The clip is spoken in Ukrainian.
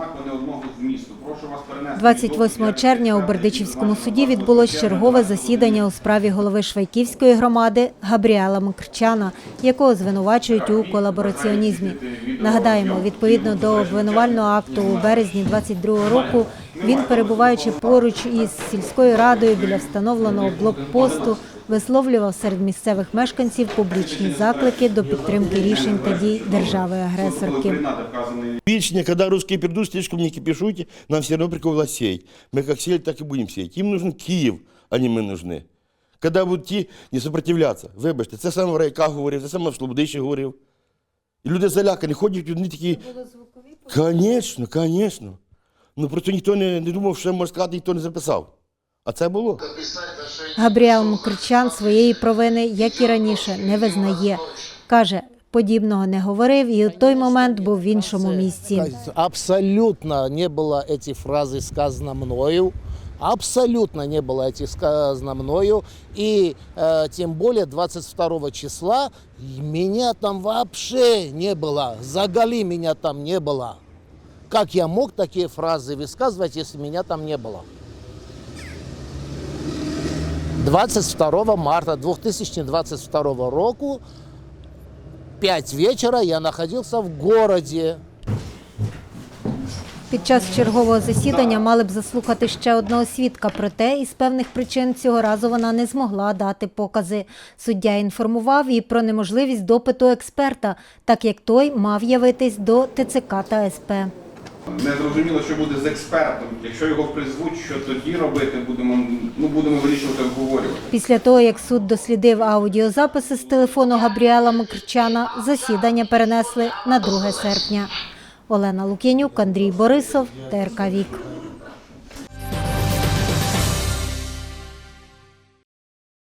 однак вони одного змісту. Прошу вас перенести. 28 червня у Бердичівському суді відбулось чергове засідання у справі голови Швайківської громади Габріела Макрчана, якого звинувачують у колабораціонізмі. Нагадаємо, відповідно до обвинувального акту у березні 22 року, він, перебуваючи поруч із сільською радою біля встановленого блокпосту, висловлював серед місцевих мешканців публічні заклики до підтримки рішень та дій держави-агресорки. Вечно, когда русские придут, слишком не кипишуйте, нам все равно прикол власть сеять. Мы как сеяли, так и будем сеять. Им нужен Київ, а не ми нужны. Когда будуть ті не сопротивляться, вибачте, це саме в райках говорив, це саме в Слободищі говорив. І люди залякані, ходять, вони такі. Звісно, звісно. Ну просто ніхто не, не думав, що може сказати, ніхто не записав. А це було. Габріел Мкрчан своєї провини, як і раніше, не визнає. Каже, подібного не говорив і у той момент був в іншому місці. Абсолютно не было эти фразы сказано мною. Абсолютно не было этих сказано мною. И э, тем более 22 числа меня там вообще не было. Загали меня там не было. Как я мог такие фразы высказывать, если меня там не было? 22 марта 2022 року 5 вечера я находился в городе. Під час чергового засідання мали б заслухати ще одного свідка, проте із певних причин цього разу вона не змогла дати покази. Суддя інформував і про неможливість допиту експерта, так як той мав явитись до ТЦК та СП. Не зрозуміло, що буде з експертом. Якщо його призвуть, що тоді робити, будемо, ну, будемо вирішувати, обговорювати. Після того, як суд дослідив аудіозаписи з телефону Габріела Макрчана, засідання перенесли на 2 серпня. Олена Лук'янюк, Андрій Борисов, ТРК Вік.